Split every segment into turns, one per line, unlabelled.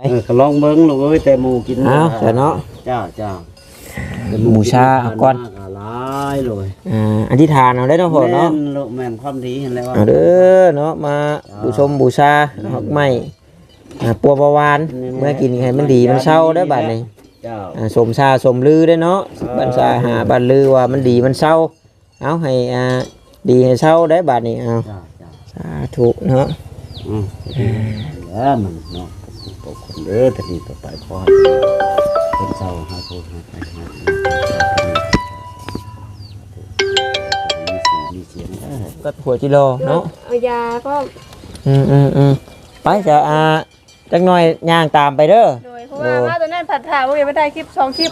เออก็ลองเบิ่งลูกเอ้ยแต่หมูกิน
เอาเดี๋ยวเนาะ
เจ้าเจ้า
หมูชาเอาก่อน
หลายเลย
อ่าอธิษฐานเอาได้เนาะพ่อเนาะ
แม่ลูกแม่นความดีเห็นแล้วว่า
เอาเด้อเนาะมาบูชมบูชาดอกไม้อ่าปัวประวานเมื่อกินให้มันดีมันเศร้าได้อบัดนี้
เจ้า
อ่าสมชาสมลือได้อเนาะบันชาหาบันลือว่ามันดีมันเศร้าเอาให้อ่าดีให้เศร้าได้อบัดนี้เอา
เจ้าเจ้า
สาธุเนาะ
อืมแล้วมันเนาะตกคน เด้อแต่นี้ต่อไปขอให้เป็นเศร้าหาโทษหาไปหามีเสียงมีเสียงเด้อ
ก็หัวจิโลเนาะ
เอายาก็
อืมอืมอืมไปจะอ่าจักหน่อยย่างตามไปเด้อ
โดยเพราะว่ามาตอนนั้นผัดถ่ายว่ายังไม่ได้คลิปสองคลิป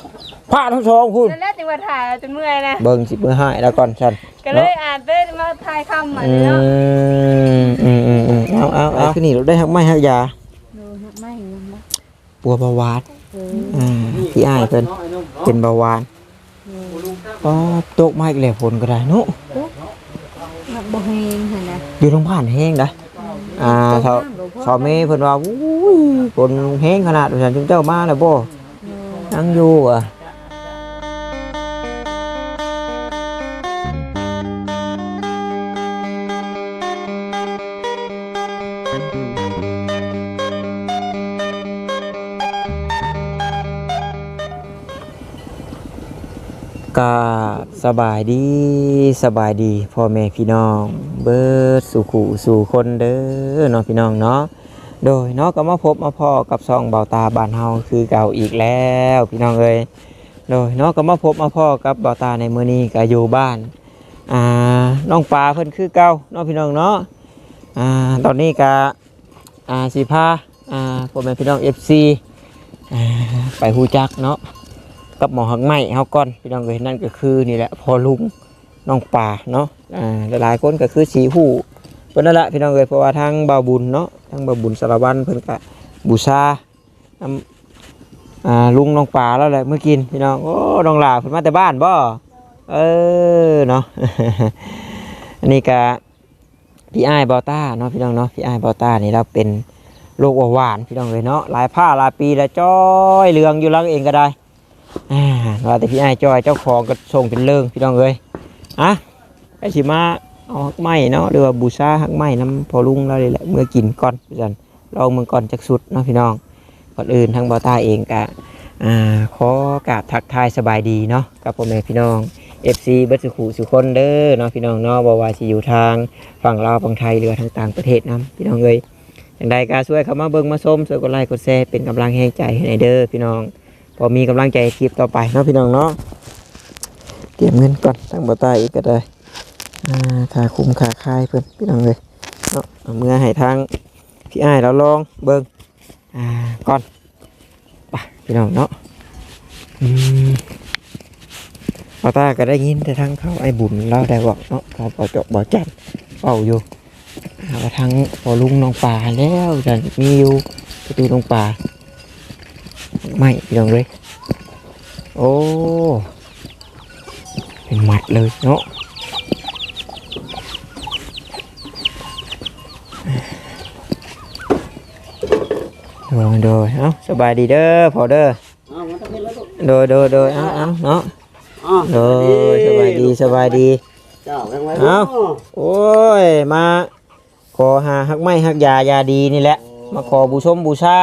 พระทั้งสองพูด
นั่นแหละจังหวะถ่ายจนเมื่อยนะ
เบิ่งสิมือให้แล้วก่อนฉัน
ก็เลยอ่านได้มาถ่ายคำมา
อื
เนาะ
มอืมอืมอืมเอาเอาเอาคือนี่เราได้หักไม้หักยา
ดูไม่เห็นมั้ย
ปัวเบาหวานอ่าพี่อ้ายเพิ่นเป็นเบาหวานอ๋อตกมาอีกแล้วฝนก็ได้เนุ
มักบ่เฮงเห็นนะ
อยู่ตรงผ่านแห้งนะอ่าชาวชาวเมย์เพิ่นว่าอู้ยฝนแห้งขนาดว่าซั่นจุมเจ้ามาแล้วบ่นั่งอยู่อะ สบายดีสบายดีพ่อแม่พี่น้อง เบิดสู่ขู่สู่คนเด้อเนาะพี่น้องเนาะโดยเนาะก็มาพบมาพ่อกับซองเบาตาบานเฮาคือเก่าอีกแล้วพี่น้องเอ้ยโดยเนาะก็มาพบมาพ่อกับเบาตาในมื้อนี้ก็อยู่บ้านอ่าน้องปลาเพิ่นคือเก่าเนาะพี่น้องเนาะอ่าตอนนี้ก็อ่าสิพาอ่าพ่อแม่พี่น้อง FC อ่าไปฮู้จักเนาะ กับหมอหักไหมเฮาก่อนพี่น้องเอ้ยนั่นก็คือนี่แหละพอลุงน้องป่าเนาะอ่าหลายๆคนก็คือสีหูเพิ่นนั่นแหละพี่น้องเอ้ยเพราะว่าทางบ่าวบุญเนาะทางบ่าวบุญสารวันเพิ่นก็บูชานำอ่าลุงน้องป่าแล้วแหละเมื่อกินพี่น้องโอ้น้องหลาเพิ่นมาแต่บ้านบ่เออเนาะอันนี้ก็พี่อ้ายบอต้าเนาะพี่น้องเนาะพี่อ้ายบอต้านี่เราเป็นโรคเบหวานพี่น้องเอ้ยเนาะหลายผ้าหลายปีแล้วจ้อยเหลืองอยู่หลังเองก็ได้ อ่าว่าแต่พี่ไอ้ายจอยเจ้าของก็ส่งเป็นเรื่องพี่น้องเอ้ยอะไอ้สิมาเอาหักไม้เนาะหรือว่าบูชาหักไม้น้ำพอลุงเราเลยแหละเมื่อกินก่อนพี่จันลองเมืองก่อนจักสุดเนาะพี่น้องก่อนอื่นทางบอต้าเองกะอ่าขอกราบทักทายสบายดีเนาะกับพ่อแม่พี่น้อง FC เบัสสุขุสุคนเด้อเนาะพี่น้องเนาะบ่ว่าสิอยู่ทางฝั่งลาวฝั่งไทยหรือทางต่างประเทศนํพี่น้องเอ้ยอย่างใดก็ช่วยเขามาเบิ่งมาชมช่วยกดไลค์กดแชร์เป็นกำลังแห่งใจให้ในเด้อพี่น้อง พอมีกำลังใจคลิปต่อไปเนาะพี่น้องเนาะเก็บเงินก่อนตั้งบ่ตายอีกก็ได้อาถ้าคุ้มค่าค่ายเพิ่อนพี่น้องเลยเนาะเมื่อให้ทางพี่อ้ายเราลองเบิ่งอ่าก่อนไปพี่น้องเนาะอืมบ่ตาก็ได้ยินแต่ทางเขาไอ้บุญเราได้บอกเนาะเขาบ่จบบ่จ่มเป่าอยู่หาว่าทางพอลุงน้องป่าแล้วจะมีอยู่ประตูน้องป่า ไม่พี่น้องเลยโอ้เป็นหมัดเลยเนาะโดยโดยเอ้าสบายดีเด้อพอเด้อโดยโดยโดยเอ้าเอ้าเนาะโดยสบายดีสบายดี
เจ้าแรงไว้
เอ้าโอ้ยมาขอหาหักไม้หักยายาดีนี่แหละ มาขอบูชมบูชา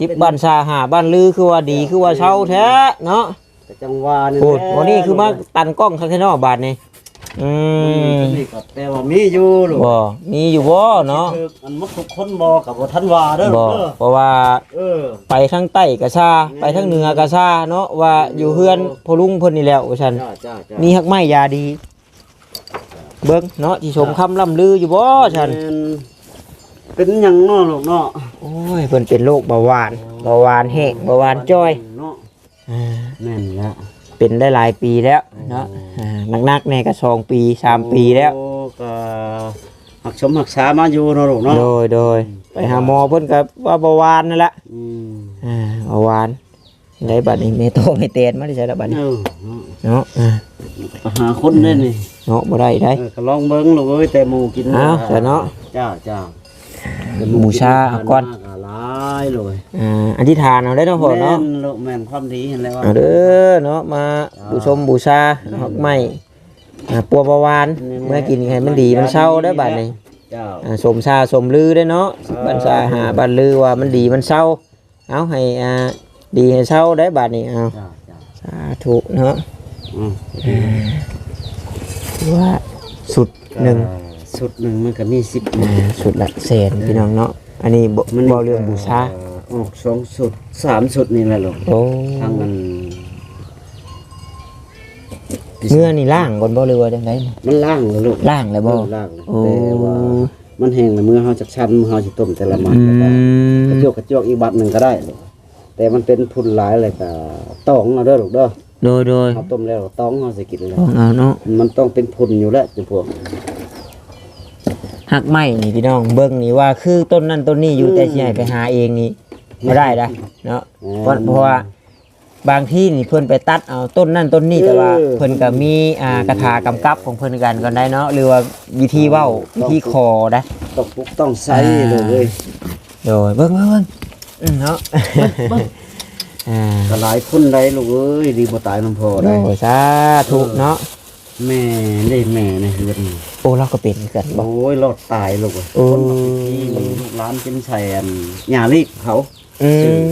สิบบ้านชาหาบ้านลือคือว่าดีคือว่าเช่าแท้เนาะ
แต่จังหวะนี่
พูดวันนี้คือมาตันกล้องข้างนอกบาทนี่อื
อื
ม
มนี่ก็แต่ว่ามีอยู่ลูก
บ่มีอยู่บ่เนาะ
คืออันมักทุกคนบ่กับบ่ทันว่าเด้อ
บ่
เด้อ
เพราะว่า
เออ
ไปทางใต้กะชาไปทางเหนือกะชาเนาะว่าอยู่เฮือนพอลุงเพิ่นนี่แหล้วว่าซั่น
จ้าจ้าจ้า
มีฮักไม้ยาดี เบิ่งเนาะที่ชมคำล่ำลืออยู่บ่ซั่น
แม่น เป็นหยังเนาะลูกเนาะ
โอ้ยเพิ่นเป็นโรคเบาหวานเบาหวานแห้งเบาหวานจ้อย
เนาะ
อ่า
แม่นแล้ว
เป็นได้หลายปีแล้วเนาะอ่านักๆแน่ก็สองปีสามปีแล้ว
โอ้ก็หักชมหักษามาอยู่เนาะลูกเนาะ
โดยโดยไปหาหมอเพิ่นก็ว่าเบาหวานนั่นแหละ
อืม
อ่าเบาหวานได้บัดนี้เมโตไม่เตนมาได้ใช่แล้วบัดนี้
เออ
เนาะอ่า
ก็หาคนได้นี่
เนาะบ่ได้ได้
เออก็ลองเบิ่งลูกเอ้ยแต่หมูกิน
อ้าวแต่เนาะ
จ้าจ้า
หมูชาเอาก่อน
หลายเลย
อ่าอธิษฐานเอาได้เนาะพ่อเนาะ
แม่นลูกแม่นความดีเห็นแล้วว่า
เอาเด้อเนาะมาบูชมบูชาดอกไม้อ่าปัวประวานเมื่อกินให้มันดีมันเศร้าได้อบัดนี้
เจ้า
อ่าสมชาสมลือได้อเนาะบันชาหาบันลือว่ามันดีมันเศร้าเอาให้อ่าดีให้เศร้าได้อบัดนี้เอา
เจ้าเจ้า
สาธุเนาะ
อืม
ถือว่าสุดหนึ่ง
ก็ สุดหนึ่งมันก็มีสิบ
อ่าสุดละแสนพี่น้องเนาะอันนี้บ่บ่เรื่องบูชา
ออกสองสุดสามสุดนี่แหละลูก
โอ้
ทางมัน
เมื่อนี่ล่างก่อนบ่หรือว่าจังไดน่ะ
มันล่างเลยลูก
ล่างเลยบ่
ล่างเลย
โอ้
แต่ว่ามันแห้งแล้วมือเฮาจักชันมือเฮาสิต้มแต่ละหมัด
อื
แล้วก็
ม
กระจกกระจกอีกบัดหนึ่งก็ได้ลูกแต่มันเป็นพุ่นหลายเลยก็ต้องเอาเด้อลูกเด้อ
โดยโดย
เฮาต้มแล้วต้องเฮาสิกินเลย
ต้องเอาเนาะ
มันต้องเป็นพุ่นอยู่แล้วจุพวก
หักไม้นี่พี่น้องเบิ่งนี่ว่าคือต้นนั่นต้นนี้อยู่แต่สิให้ไปหาเองนี่บ่ได้นะเนาะเพราะเพราะว่าบางที่นี่เพิ่นไปตัดเอาต้นนั่นต้นนี้แต่ว่าเพิ่นก็มีอ่ากระถากำกับของเพิ่นกันก็ได้เนาะหรือว่าวิธีเว้าวิธีคอได้
ต้องปลุกต้องใส่เลยเว้ย
โดยเบิ่งเบิ่งเบิ่งอืมเนาะอ่า
ก็หลายคนได้ลูกเอ้ยดีบ่ตายมันพอ
โด
ได้
ยสาธุเนาะ
แม่ได้แม่ในเฮือนนี่
โอ้เราก็เป็นคือกันบ่
โอ้ยรอดตายลูกเอ้ย
โอ้
คนมาที่ลูกหลานเป็นใส่อันหญ้าลีกเขา
อืม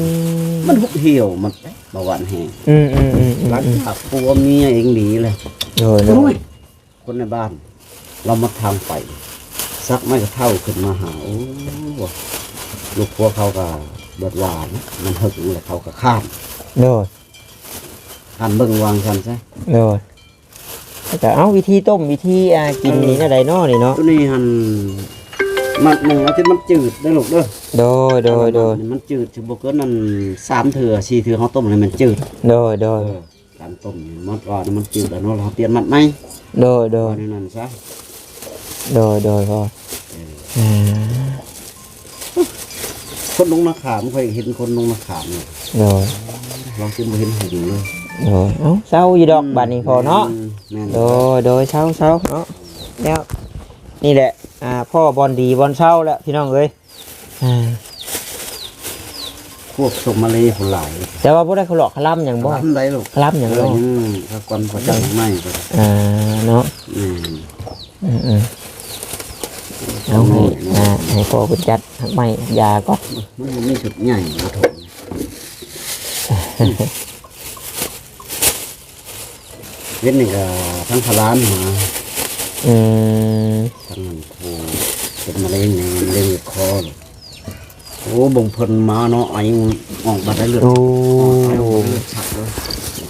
มันหุบเหี่ยวมันเบาหวานแห้ง
อืมอืมอืมอืม
หลังจากปัวเมียเองหนีเลย
โดยโด
โอ้
ย
ยคนในบ้าน เรามาทางไปซักไม่กระเท่าขึ้นมาหาโอ้ลูกพัวเขาก็เบิดหวานมันหึงแล้วเขาก็ข้าม
โดย
ข้ามเบิ่งวางกันซะ
โดย แต่เอาวิธีต้มวิธีอ่ากินนี่น่ะไดเนาะนี่เนาะ
ตัวนี้หันมันหนึ่งอาทิตย์มันจืดได้อลูกเด้อ
โดยโดยโดย
มันจืดชิบเกินนั่นสามเถื่อสี่เถื่อเขาต้มเลยมันจืด
โดยโดย
การต้มนี่มันว่ามันจืดแล้วเนาะเราเปลี่ยนมันไหม
โดยโด
ตอยนนั้นซะ
โดยโดยพ่ออ่า
คนลงนาขามเคยเห็นคนลงนาขามเนี่ย
โดย
เราจึงบ่เห็นเห็นเลย
โดยเอ้าเศร้าอยู่ดอกบัดนี้พอเนาะ
แม่น
โดยโดยเศร้าเศร้าเนาะแล้วนี่แหละอ่าพ่อบอลดีบอลเศร้าแล้วพี่น้องเอ้ยอ่า
พวกส่งมาเลยคนหลาย
แต่ว่าบ่ได้เขาหลอกเขาล่ำอย่างบ่
ทำได้ลูก
เขาล่ำอย่าง
เอ
บ่
อยังถ้าก่อนพอจังไม่ก็
อ่าเนาะ
อืม
อืมอืมเอาให้อ่าให้พ่อคุณจัดหักไม้ยาก่อน
มันบ่มีสุดใหญ่มาถม เว้นนี่ก็ทั้งพลานมา
อืม
ทั้งนั้นโอ้เป็นมะเร็งในมะเร็งคอเลยโอ้บ่งเพิ่นมาเนาะอายุออกมาได้เลือด
โอ้
ออกมาได้เลือดฉับเลย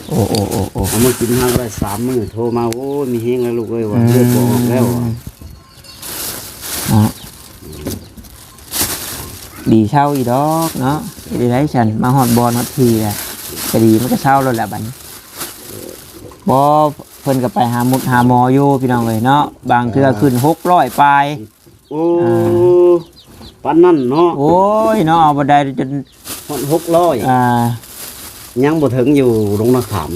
โอ้โอ้โอ้โอ้
เอามากินห้างได้สามมื้อโทรมาโอ้ยมีเฮงแล้วลูกเอ้ยว่าเลือดบ่ออกแล้วอะ
อะดีเช่าอีดอกเนาะดีไรฉันมาหอดบอลฮอดทีอะก็ดีมันก็เช่าแล้วแหละบัดนี้ บอเพิ่นก็ไปหาหมุดหาหมออยู่พี่น้องเลยเนาะบางเทื่อขึ้นหกร้อยปลาย
โอ้ปันนั่นเนาะ
โอ้ยเนาะเอาบันไดจน
ฮอดหกร้อย
อ่า
ยังบ่ถึงอยู่ลงนาขาม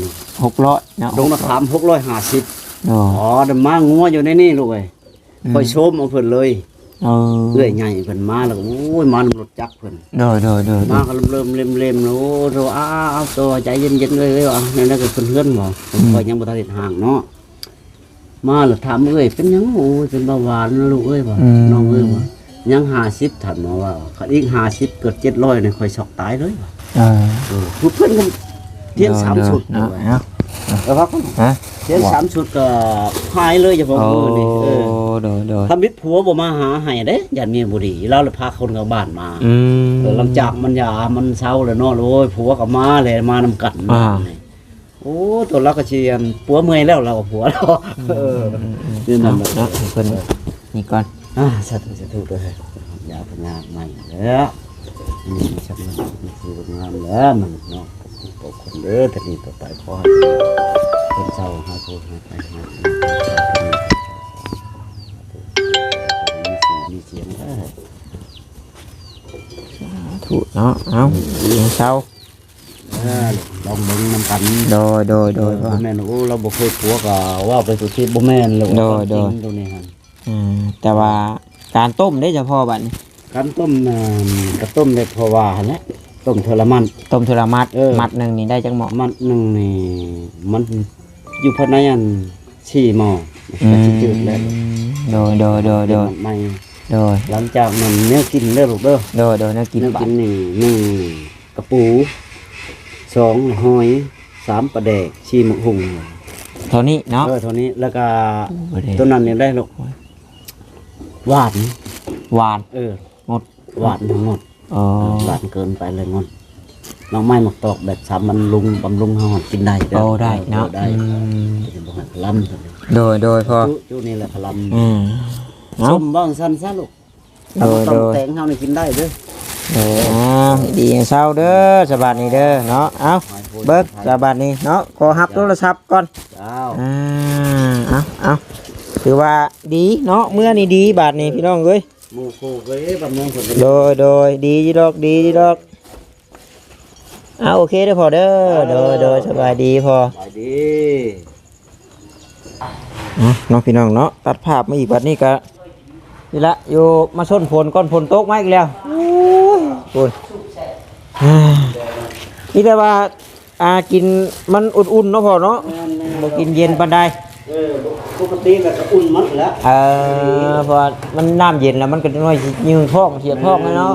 หกร้อยเนาะ
ลงนาขามหกร้อยห้าสิบ
โอ้
อ๋อเดยวมางัวอยู่ในนี่ลูกเอ้ยคอยชมเอาเพิ่นเลย
เออ
เอื้อยใหญ่เพิ่นมาแล้วก็โอ้ยมานำรถจักรเพิ่น
โดยโดยโดยโด
มายก็เริ่มเริ่มเริ่มแล้วโอ้โธ่อ้าเอาตัวใจเย็นๆเลยเลยว่ะนั่นน่ะก็เพิ่นเฮือนบ่ผมก็ยังบ่ทันได้ห่างเนาะมาแล้วถามเอ้ยเป็นหยังโอ้ยเป็นเบาหวานนะลูกเอ้ยบ่น้องเอ้ยบ่ยัง50ถามหมอว่าคันอีก50เกิด700นี่ค่อยช็อกตายเลยว่ะ
เออ
เออผู้เพิ่นก็เทียนสามชุด
เนาะ
เนาะ
เนาะ
เออครับ
ฮะ
เทียนสามชุดก็หายเลยอย่าบอก
โอ้
มือนี่เออ
โดยโดย
ทำมิตรผัวบ่มาหาให้เด้ยันเมียบ่ดีเราเลยพาคนเข้าบ้านมา
อืม
เออหลังจากมันยามันเศร้าแล้วเนาะโอ้ยผัวก็มาเลยมานำกัน
อ่า
โอ้ตัวเราก็เชียนผัวเมื่อยแล้วเราก็ผัวเราเออนี่นั่
เนาะ
นแหละ
เนาะให้เพิ่นนี่ก่อน
อ่าสาธุสาธุด้วยยาพญาใหม่แล้วนี่ชักมันคืองามแล้วมันเนาะ ปกคนเด้อแต่นี้ต่อไปขอให้เป็นเศร้าหาผู้หาไปหามีเสียงได้
ถูกเนาะเอาดีให้เช้า
เออลองมึงนำกัน
โดยโดยโดย
บ่แม่นโอ้เราบ่เคยผัวก็ว่าไปสุดที่บ่แม่นเลย
โดยโดย
ตรงนี้ฮะ
อืมแต่ว่าการต้มได้เฉพาะบัดนี้
การต้มน่ะก็ต้มได้พอว่าหั่นแหละ ต้มเทอละมัน
ต้มเทอละมัด
เออ
มัดหนึ่งนี่ได้จังหมอ
มันหนึงนี่มันอยู่ภายในอันสี่หม้อ
อื
ก็
ม
สิจืดแล้ว
โดยโดยโดยโดย
ไม่
โดย
หลังจากนั้นเนื้อกินเด้อลูกเด้อ
โดยโดยน่ากิน
เนื้อ
ปะ
กินนี่หนึ่งกระปูสองหอยสามปลาแดกสี่หมกหุง
เท่านี้เนาะ
เออเท่านี้แล้วก็
บ่ได้
ตัวนั้นเนี่ยได้ลูกหวาน
หวาน
เออ
หมด
หวานทั้งหมด
อ๋อ
หวานเกินไปเลยงอนน้องไม้หมักตอกแบบสามมันลุงบำรุงหอดกินได้เอ
โอ้ได้เนาะ
ได้
อืม
จะบอกให้พลัมตัวนี้
โดยโดยพอ
จุจุนี่แหละพลัม
อืมเนาะ
ส้มบ้างสั้นซะลูก
โดย
ต้
โด
อง
ย
แต่งเฮานี่กินได้เด้อ
เอออ้าวดีเศร้าเด้อสบายนี้เด้อเนาะเอาเบิกสบายนี้เนาะขอฮับโทรศัพท์ก่อน
เจ้า
อ่าเอาเอาถือว่าดีเนาะเมื่อนี้ดีบาทนี้พี่น้องเอ้ย
หมูโคเว้ยบำรุงผล
โดยโดยดีจีดอกดีจีดอกเอาโอเคเด้อพอเด้อโดยโดยสบายดีพอ
ไปดี
อะน้องพี่น้องเนาะตัดภาพมาอีกบัดนี้ก็นี่ละอยู่มาส้นฝนก้อนฝนตกมาอีกแล้วโอ้ยฝนอ่านี่แต่ว่าอ่ากินมันอุ่นๆเนาะพอเนาะบ่กินเย็นปานใด
เออปกติก็จะอุ่นหมัดแล้ว
เออเพอมันน้ำเย็นแล้วมันก็น้อยสิยืนท้องเสียท้องเลยเนาะ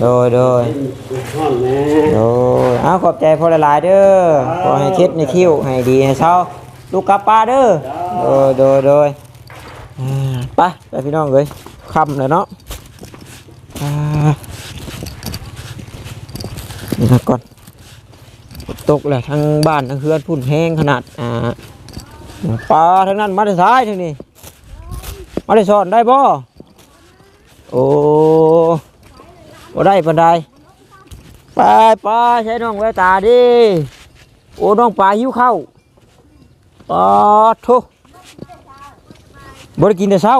โดยโดย
ห้อนแม่
โดยเอาขอบใจพอหลายๆเด้อขอให้คิดในคิ้วให้ดีให้เช้าลูกกลับป้าเด้อโดยโดยโดยอ่าไปไปพี่น้องเลยค่ำเลยเนาะอ่านี่นะก่อนฝนตกแหละทั้งบ้านทั้งเฮือนพุ่นแห้งขนาดอ่า ปลาทั้งนั้นมาได้ซ้ายทั้งนี้มาได้สอนได้บ่โอ้บ่ได้ปานใดไปไปใช้น้องแววตาดิโอ้น้องปลาหิวข้าวปาทุบ่ได้กินแต่เช้า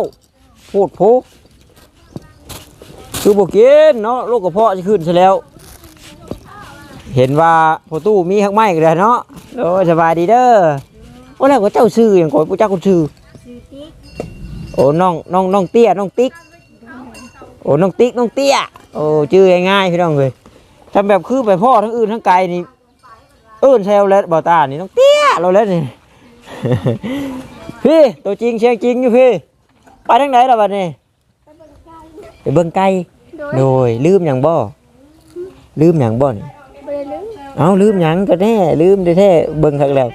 โพดโพคือบ่กินเนาะโรคกระเพาะจะขึ้นซะแล้ว เห็นว่าพอตู้มีหักไม้ก็ได้เนาะโอ้สบายดีเด้อ ว่าแล้วก็เจ้าชื่ออย่างก่อนผู้เจ้าคนชื่อ
ซื้อติ๊ก
โอ้น้องน้องน้องเตี้ยน้องติ๊กโอ้น้องติ๊กน้องเตี้ยโอ้ชื่อง่ายๆพี่น้องเลยทำแบบคือไปพ่อทั้งอื่นทั้งไกลนี่เอื่นแซวแล้วบ่าวตานี่ต้องเตี้ยเราแล้วนี่พี่ตัวจริงเชียงจริงอยู่พี่ไปทางไหนล่ะบัดนี้ไปเบิ่งไก่
โดย
โดยลืมหยังบ่ลืมหยังบ่นี่
บริลืม
เอ้าลืมหยังก็แน่ลืมได้แท้เบิ่งครั้งแล้ว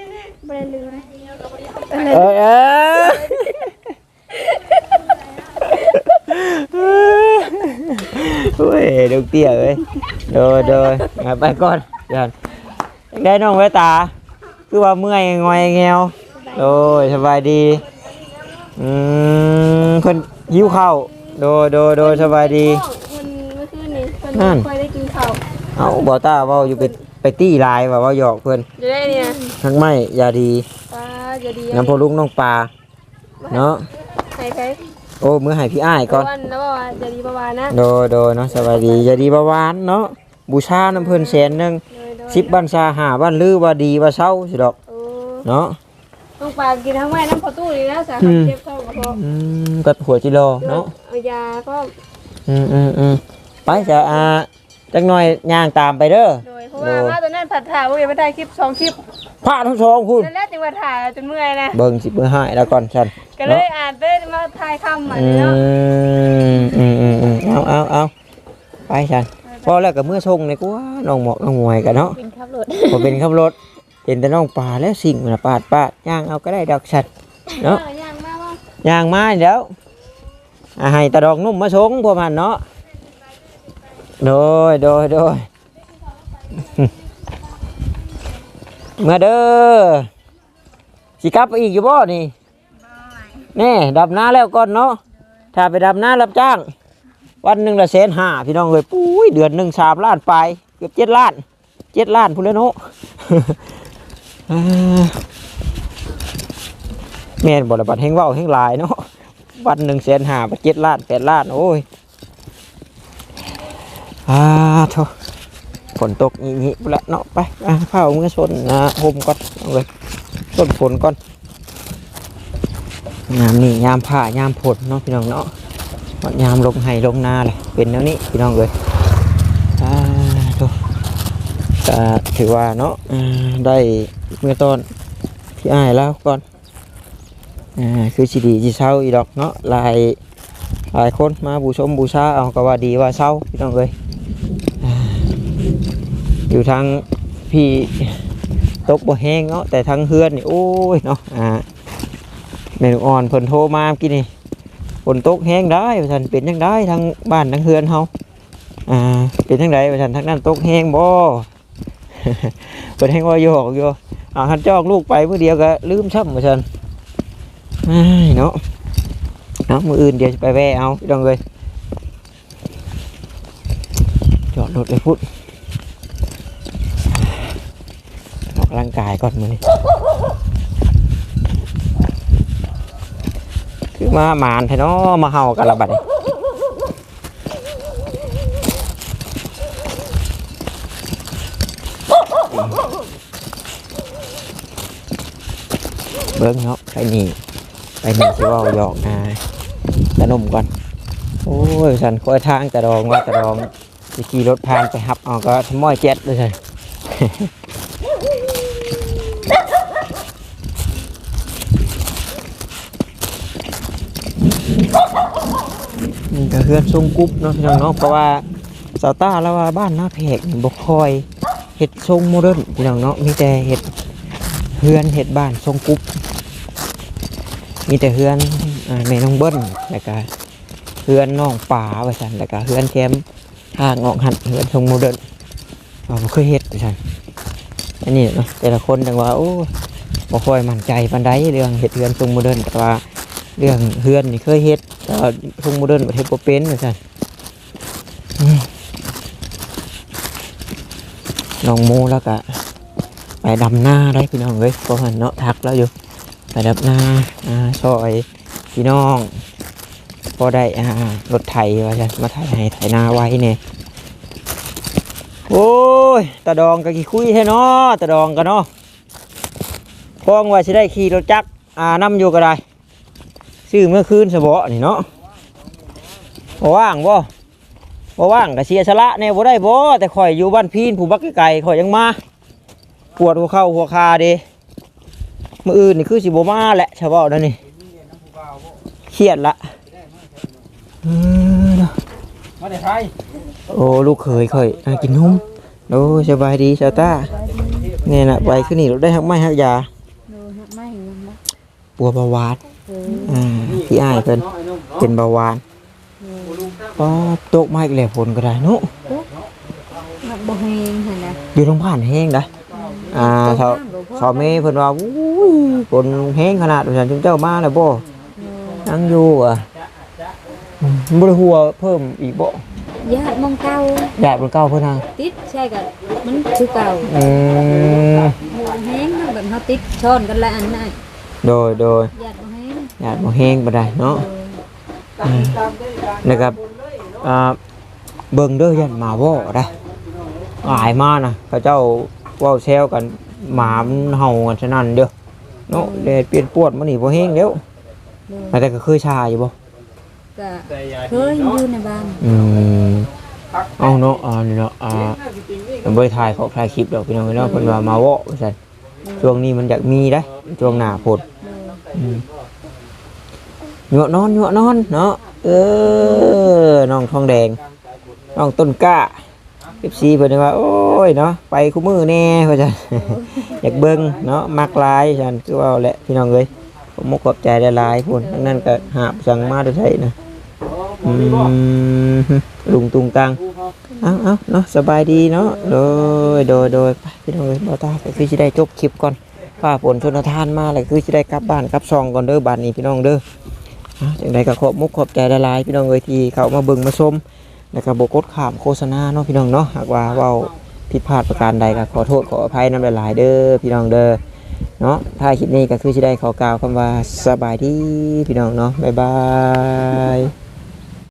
บริลืม
เออเออโอ้ยดอกเตี้ยเอ้ยโดยโดยเอาไปก่อนเดี๋ยวได้น้องไว้ตา คือว่าเมื่อยงอยแงวโดยสบายดีอืมคนหิวข้าวโดยโดยโดยสบายดี
คนเมื่อคืนนี้คน
นั่น
คอยได้กินข้าว
เอาบอต้าเว่าอยู่ไปไปตี้ลายว่าเว่าหยอกเพื่อน
จะได้เนี่ย
ทั้งไม่ยาดี
ปลา จะดี
น้ำพอลุงน้องปลาเนาะ
ใครใคร
โอ้มือใหายพี่อ้ายก่อน
วันแล้วบอกว่าจะดีประมาณนะ
โดยโดยเนาะสบายดียาดีประวานเนาะบูชาน้ำเพิ่นแสนหนึ่ง
โดยโดย
สิบบันชาหาบ้านลือว่าดีว่าเศร้าสิดอก
โอ้
เนาะ
ต้องปลากินทั้งไม้น้ำพอตู้นี่นะสา
อื
ขามเจ็บท้องกระเพาะ
อืมกัดหัวจิโลเนาะ
เอายาก็
อืมอืมอืมไปจะอ่าจักหน่อยย่างตามไปเด้อ
โดยเพราะว่ามาตอนนั้นผัดถ่ายว่าอย่าไปถ่ายคลิปสองคลิป
พระทั้งสองคุณ
นั่นแหละจึงว่าถ่ายจนเมื่อยนะ
เบิ่งสิมือให้แล้วก่อนฉัน
ก็เลยอ่านได้มาถ่ายคำใหม่
อื
เนาะ
มอืมอืมอืมเอาเอาเอาไปฉันพอแล้วกับเมื่อชงเลยกูว่าน้องหมอกน้องมวยกันเนาะ
เป็นขับรถ
พอเป็นขับรถเห็นแต่น้องป่าแล้วสิ่งมันนะปาดปาดย่างเอาก็ได้ดอกฉัดเนาะ
ย่างมากว่า
ย่างมาเดี๋ยวอ่าให้ตะดอกนุ่มมาชงพวกมันเนาะ โดยโดยโดย มาเด้อสิกลับไปอีกอยู่บ่นี่แน่ดับหน้าแล้วก่อนเนาะถ้าไปดับหน้ารับจ้าง วันหนึ่งละแสนห้าพี่น้องเลยปุ้ยเดือนหนึ่งสามล้านไปเกือบเจ็ดล้านเจ็ดล้านพูดแล้วเนาะอ่าแม่นบริบัติแห่งเว่าแห่งหลายเนาะวันหนึ่งแสนห้าไปเจ็ดล้านแปดล้านโอ้ยอ่าโถ ฝนตกงี้งี้ละเนาะไปอะผ้าเมือชนนะห่มก่อนเลยชนฝนก่อนยามนี่ยามผ้ายามฝนเนาะพี่น้องเนาะยามลงให้ลงนาเลยเป็นแนวนี้พี่น้องเลยอ่าโถก็ถือว่าเนาะได้เมื่อต้นพี่อ้ายแล้วก่อนอ่าคือสิดีสิเช้าอีดอกเนาะลายหลายคนมาบูชมบูชาเอาก็ว่าดีว่าเช้าพี่น้องเลย อยู่ทางพี่ตกบ่แห้งเนาะแต่ทางเฮือนนี่โอ้ยเนาะอ่าเมนูอ่อนเพิ่นโทรมาเมื่อกี้นี่ฝนตกแห้งได้ว่าฉันเป็นยังได้ทางบ้านทางเฮือนเฮาอ่าเป็นยังไงว่าฉันทางนั้นตกแห้งบ่เป็นแห้งว่าโยกอยู่อ่าคันจอกลูกไปเมื่อเดียวก็ลืมช่ำว่าฉันอ้เนาะเนาะมืออื่นเดี๋ยวไปแวะเอาพี่น้องเลยจอดรถเลยพุทธ ออกกำลังกายก่อนมือนี้คือมาหมานแท้เนาะมาเห่ากันละบัดนี้เบิ้งเนาะไปนี่ไปนี่สิเว่าหยอกนะตะนุ่มก่อน โอ้ยสันคอยทางตะดองว่าตะดองสิขี่รถผ่านไปหับเอาก็ทม้อยเจ็ดเลยสัน ก็เฮือนทรงกรุ๊ปเนาะพี่น้องเนาะเพราะว่าสาวต้าแล้วว่าบ้านหน้าเพกนี่บ่คอยเฮ็ดทรงโมเดิร์นพี่น้องเนาะมีแต่เฮ็ดเฮือนเฮ็ดบ้านทรงกรุ๊ปมีแต่เฮือนแม่น้องเบิ้ลแล้วก็เฮือนน้องป่าว่าซั่นแล้วก็เฮือนแคมทางออกหันเฮือนทรงโมเดิร์นเราบ่เคยเฮ็ดว่าซั่นอันนี้เนาะแต่ละคนจังว่าโอ้บ่ค่อยมั่นใจปานใดเรื่องเฮ็ดเฮือนทรงโมเดิร์นแต่ว่า เรื่องเฮือนนี่เคยเฮ็ดแต่ว่งโมเดิร์นประเทศบ่เป็นเหมือนกันน้องโมแล้วก็ไปดำหน้าได้พี่น้องเว้ยเพราะหันเนาะทักแล้วอยู่ไปดำหน้าอ่าซอยพี่น้องพอได้อ่ารถไถว่าจะมาไถให้ไถนาไว้เนี่ยโอ้ยตาดองก็กี่คุยแท้เนาะตาดองกันเนาะพ้องว่าสิได้ขี่รถจักรอ่านํอยู่ก็ได้ ซื้อเมื่อคืนสบอนี่เนาะบ่ว่างบ่บ่ว่างก็เสียสละแน่บ่ได้บ่แต่ข่อยอยู่บ้านพีนผู้บักไก่ข่อยยังมาปวดหัวเข่าหัวคาเด้มื้ออื่นนี่คือสิบ่มาแหละชาวบ้านนั่นนี่เครียดละเออเนาะ
มาแต่ไทย
โอ้ลูกเขยข่อยอ่ากินนมโอ้สบายดีชาวต้าเนี่ยน่ะไปขึ้นนี่เราได้หักไม้หักยา
ดูไม่เห็นมั้ง
ปัวเบาหวาน
เออ
อ่าพี่อ้ายเพิ่นเป็นเบาหวานอ๋อตกมาอีกแล้วฝนก็ได้เนาะ
นักบ่เฮงเห็นนะ
อยู่ตรงผ่านแห้งนะอ่าชาวชาวเมย์เพิ่นว่าอู้ยฝนแห้งขนาดว่าซั่นจุมเจ้ามาแล้วบ่นั่งอยู่อะอืมบ่ได้หัวเพิ่มอีกบ่
ญาติมองเก่า
ญาติเพิ่นเก่าเพิ่นทาง
ติดใช่กันมันคือเก่า
อืม
หัวแห้งแบบเขาติดช้อนกันละอันน่ะ
โดยโดย
ญาติบ่แห้ง
ญาติบ่แห้งบ่ได้เนาะอืมนะครับอ่าเบิ่งเด้อญาติหมาบ่ได้อายมานะเขาเจ้าเว้าแซวกันหมามันเห่ากันฉะนั้นเด้อเนาะแดดเปลี่ยนปวดมานี่บ่แห้งแล้วแต่ก็เคยชาอยู่บ่
ก็เคยอยู่ในบ้าน
อืมเอาเนาะอ่านี่เนาะอ่าผมบ่ได้ถ่ายเขาถ่ายคลิปดอกพี่น้องเนาะเพิ่นว่ามาเว้าว่าซั่นช่วงนี้มันอยากมีได้ช่วงหน้าฝนอืม ยั่วนอนยั่วนอนเนาะเออน้องทองแดงน้องต้นกล้า FC เพิ่นว่า โอ้ยเนาะไปคู่มือแน่ว่าซั่นอยากเบิ่งเนาะมักลายซั่นคือว่าแหละพี่น้องเอ้ยผมมกขอบใจหลายพุ่นทั้งนั้นก็หาสั่งมาได้ไสนะอืมลุงตุงตังเอาเอาเนาะสบายดีเนาะโดยโดยโดยไปพี่น้องเลยบอตาก็คือจะได้จบคลิปก่อน ป้าฝนชนทานมาเลยคือจะได้กลับบ้านกลับซองก่อนเด้อบ้านนี้พี่น้องเด้ออาจังใดก็ขอบมุกขอบใจละลายพี่น้องเลยที่เขามาเบิ่งมาชมแล้วก็บกดขามโฆษณาเนาะพี่น้องเนาะหากว่าเว้าผิดพลาดประการใดก็ขอโทษขออภัยน้ำละลายๆเด้อพี่น้องเด้อเนาะถ้าคลิปนี้ก็คือจะได้ขอกล่าวคำว่าสบายดีพี่น้องเนาะบ๊ายบาย